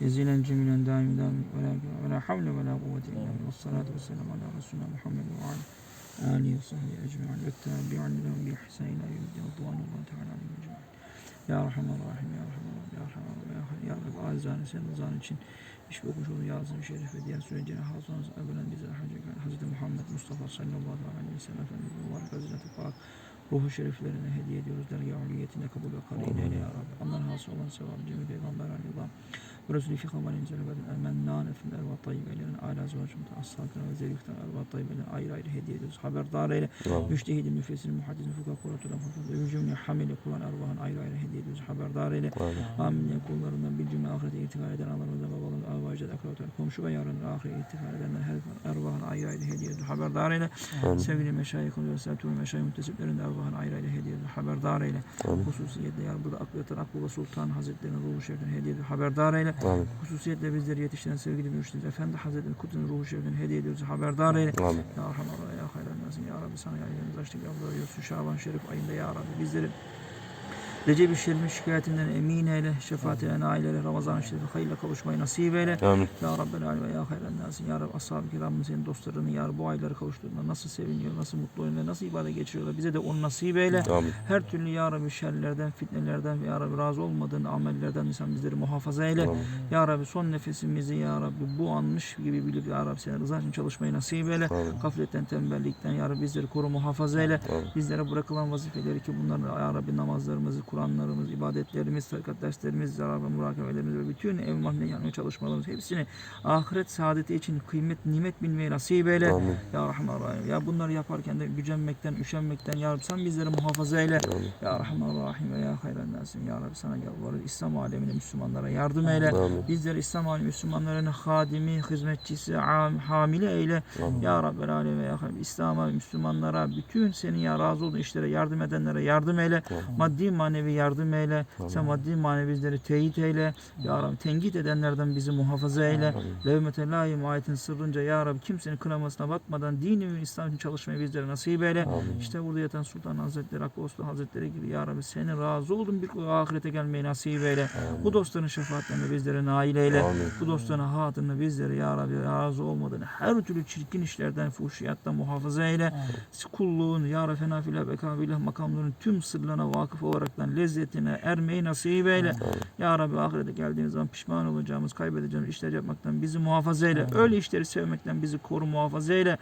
Gezilen cemilen daim daim ve la, ve havle ve la kuvvete illa billah. Salatu ve selamu ala Resulina Muhammed ve ala alihi ve sahbihi ecma'in ve tabi'an lehum bi ihsan ila yevmiddin. Radvanullah teala aleyhi ecma'in. Ya Rahman Rahim, Ya Rahman Ya Rahman Ya Rabbi azizane senin rızan için iş okumuş olduğu yazın şerif ve diğer sürecine hazırlanız evvelen bize Hz. Muhammed Mustafa sallallahu aleyhi ve sellem Efendimiz mübarek hazreti Pak ruhu şeriflerine hediye ediyoruz. Dergi uliyetine kabul ve karin eyle ya Rabbi. Onların hasıl olan sevabı cemi peygamber aleyhisselam. Ve Resulü fi kamalin zelebedin el-mennan efendim erva tayyibelerin ala zavacımda as-sakine ve zeriften erva tayyibelerin ayrı ayrı hediye ediyoruz. Haberdar eyle. Müştehidin, müfessirin, muhaddisin, fıkha, kuratülen, fıkha ve cümle hamile Kur'an ervahın ayrı ayrı hediye. Haberdar eyle. Amin. Kullarından bir cümle ahirete irtikal eden analarımıza, babalarımıza, avacet, akrabatlar, komşu ve yarın ahirete irtikal edenler her ervahın ayrı ayrı hediye. Haberdar eyle. Sevgili meşayihun ve sertûn meşayih müntesiplerin ervahın ayrı ayrı hediye. Haberdar eyle. Hususiyetle yani burada aklı yatan Akbaba Sultan Hazretleri'nin ruhu şerifine hediye. Haberdar eyle. Amin. Hususiyetle bizleri yetiştiren sevgili mürşidimiz Efendi Hazretleri'nin kudretinin ruhu şerifine hediye ediyoruz. Haberdar eyle. Amin. Ya Rahman ya hayran nasın ya Rabbi sana yayınımız açtık yalvarıyoruz. Şaban Şerif ayında ya Rabbi bizleri Recep-i Şerif'in şikayetinden emin eyle, şefaatine nail eyle, Ramazan-ı Şerif'e hayırla kavuşmayı nasip eyle. Amin. Ya Rabbel Alem ve ya hayran nasin. Ya Rabbi ashab-ı kiramın senin dostlarını ya Rabbi bu ayları kavuşturduğunda nasıl seviniyor, nasıl mutlu oluyor, nasıl ibadet geçiriyorlar. Bize de onu nasip eyle. Amin. Her türlü ya Rabbi şerlerden, fitnelerden ve ya Rabbi razı olmadığın amellerden insan bizleri muhafaza eyle. Amin. Ya Rabbi son nefesimizi ya Rabbi bu anmış gibi bilip ya Rabbi senin rızan için çalışmayı nasip eyle. Amin. Gafletten, tembellikten ya Rabbi bizleri koru muhafaza eyle. Amin. Bizlere bırakılan vazifeleri ki bunların ya Rabbi namazlarımızı, Kur'anlarımız, ibadetlerimiz, tarikat derslerimiz, ya Rabbi murakabelerimiz ve bütün ev mahne yanmaya çalışmalarımız hepsini ahiret saadeti için kıymet, nimet bilmeyi nasip eyle. Amin. Ya Rahman Rahim. Ya bunları yaparken de gücenmekten, üşenmekten ya Rabbi sen bizleri muhafaza eyle. Amin. Ya Rahman Rahim ve ya hayran nasim. Ya Rabbi sana yalvarırız. İslam alemine Müslümanlara yardım eyle. Amin. Bizleri İslam alemi Müslümanların hadimi, hizmetçisi, am- hamile eyle. Amin. Ya Rabbel Alem ve ya Hayr. İslam'a, Müslümanlara, bütün senin ya razı olduğun işlere yardım edenlere yardım eyle. Maddi manevi yardım eyle. Sen maddi manevi bizleri teyit eyle. Ya Rabbi tenkit edenlerden bizi muhafaza eyle. Levmete layim ayetin sırrınca Ya Rabbi kimsenin kınamasına bakmadan dini ve İslam için çalışmayı bizlere nasip eyle. İşte burada yatan Sultan Hazretleri, Akoslu Hazretleri gibi Ya Rabbi senin razı olduğun bir ahirete gelmeyi nasip eyle. Bu dostların şefaatlerine bizlere nail eyle. Amin. Bu dostların hatırını bizleri Ya Rabbi razı olmadığını her türlü çirkin işlerden, fuhşiyattan muhafaza eyle. Kulluğun Ya Rabbi fenafile bekabillah makamların tüm sırlarına vakıf olaraktan lezzetine ermeyi nasip eyle. Ya Rabbi ahirete geldiğimiz zaman pişman olacağımız, kaybedeceğimiz işler yapmaktan bizi muhafaza eyle. Öyle işleri sevmekten bizi koru muhafaza eyle.